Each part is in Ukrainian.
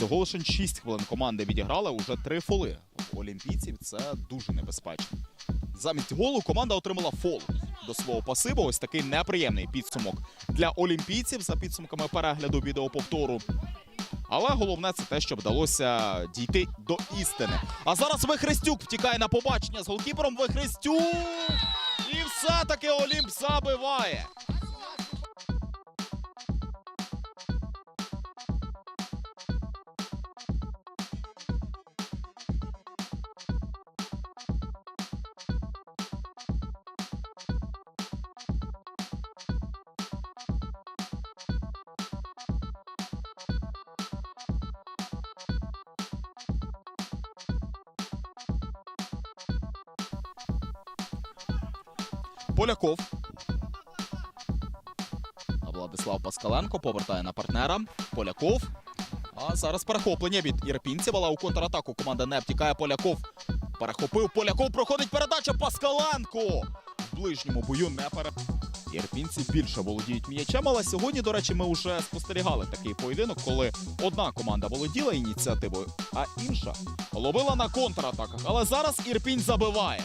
Всього лише 6 хвилин команди відіграли уже три фоли. Олімпійців це дуже небезпечно. Замість голу команда отримала фол до свого пасиву. Ось такий неприємний підсумок для олімпійців за підсумками перегляду відеоповтору. Але головне це те, що вдалося дійти до істини. А зараз Вихрестюк втікає на побачення з голкіпером Вихрестюк! І все-таки Олімп забиває. Поляков. А Владислав Паскаленко повертає на партнера. Поляков. А зараз перехоплення від ірпінців, але у контратаку команда не втікає. Поляков перехопив. Поляков проходить передача Паскаленко. В ближньому бою не пере. Ірпінці більше володіють м'ячем, але сьогодні, до речі, ми вже спостерігали такий поєдинок, коли одна команда володіла ініціативою, а інша ловила на контратаках. Але зараз Ірпінь забиває.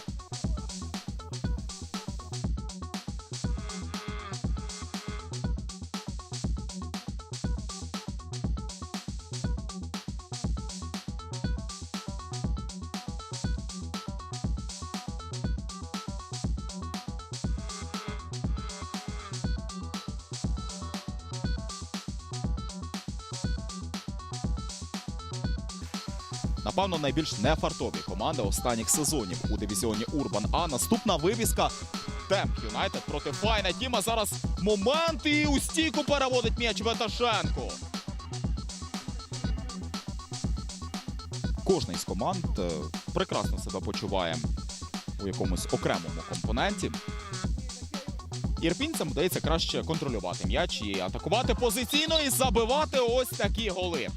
Напевно, найбільш нефартові команди останніх сезонів у дивізіоні Урбан. А наступна вивіска Темп Юнайтед проти Файна Діма. Зараз момент і у стійку переводить м'яч Веташенко. Кожна із команд е, прекрасно себе почуває у якомусь окремому компоненті. Ірпінцям вдається краще контролювати м'яч і атакувати позиційно і забивати ось такі голи.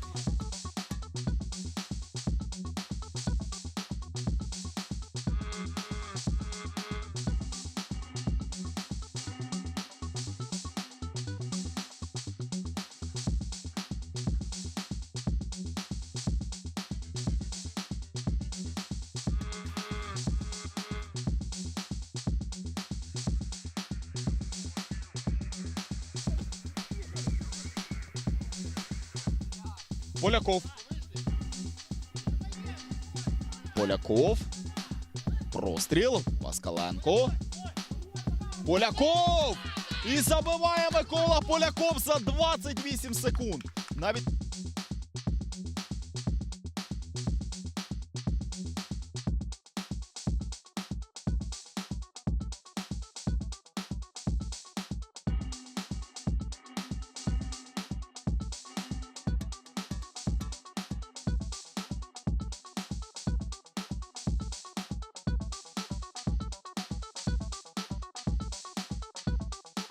Поляков. Поляков. Простріл. Паскаленко. Поляков! І забиває Микола Поляков за 28 секунд. Навіть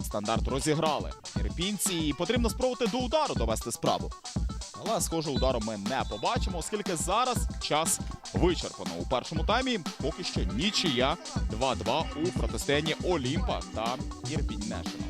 стандарт розіграли. Ірпінці і потрібно спробувати до удару довести справу. Але, схоже, удару ми не побачимо, оскільки зараз час вичерпано. У першому таймі поки що нічия 2-2 у протистоянні Олімпа та Ірпінь Нешинал.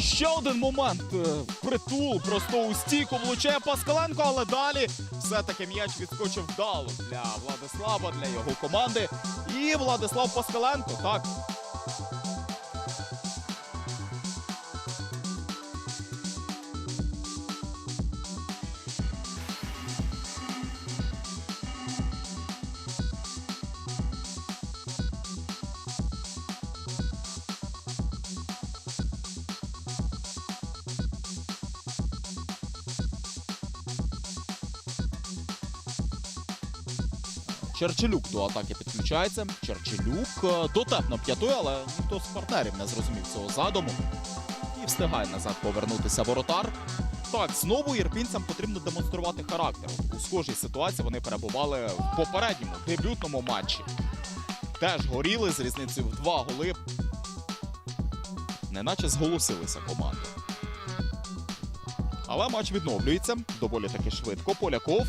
Ще один момент. е, Притул просто у стійку влучає Паскаленко, але далі все-таки м'яч відскочив вдало для Владислава, для його команди. І Владислав Паскаленко, так. Черчелюк до атаки підключається. Черчелюк е, дотепно п'ятує, але ніхто з партнерів не зрозумів цього задуму. І встигає назад повернутися воротар. Так, знову ірпінцям потрібно демонструвати характер. У схожій ситуації вони перебували в попередньому дебютному матчі. Теж горіли з різницею в два голи. Неначе зголосилися команди. Але матч відновлюється доволі таки швидко. Поляков.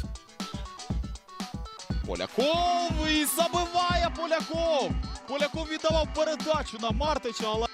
Поляков і забиває Поляков! Поляков віддавав передачу на Мартича, але.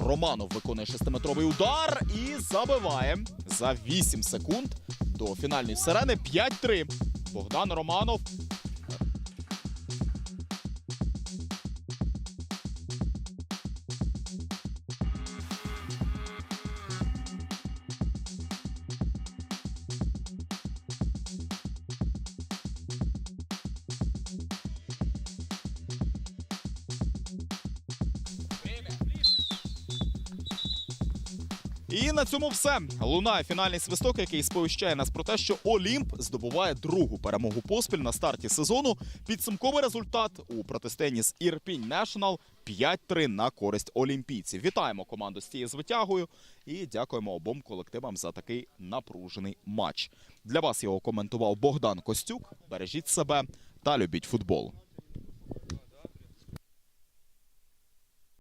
Романов виконує шестиметровий удар і забиває за 8 секунд до фінальної сирени 5-3. Богдан Романов. І на цьому все. Лунає фінальний свисток, який сповіщає нас про те, що Олімп здобуває другу перемогу поспіль на старті сезону. Підсумковий результат у протистоянні з Ірпінь Нешнл 5-3 на користь олімпійців. Вітаємо команду з цією звитягою і дякуємо обом колективам за такий напружений матч. Для вас його коментував Богдан Костюк. Бережіть себе та любіть футбол.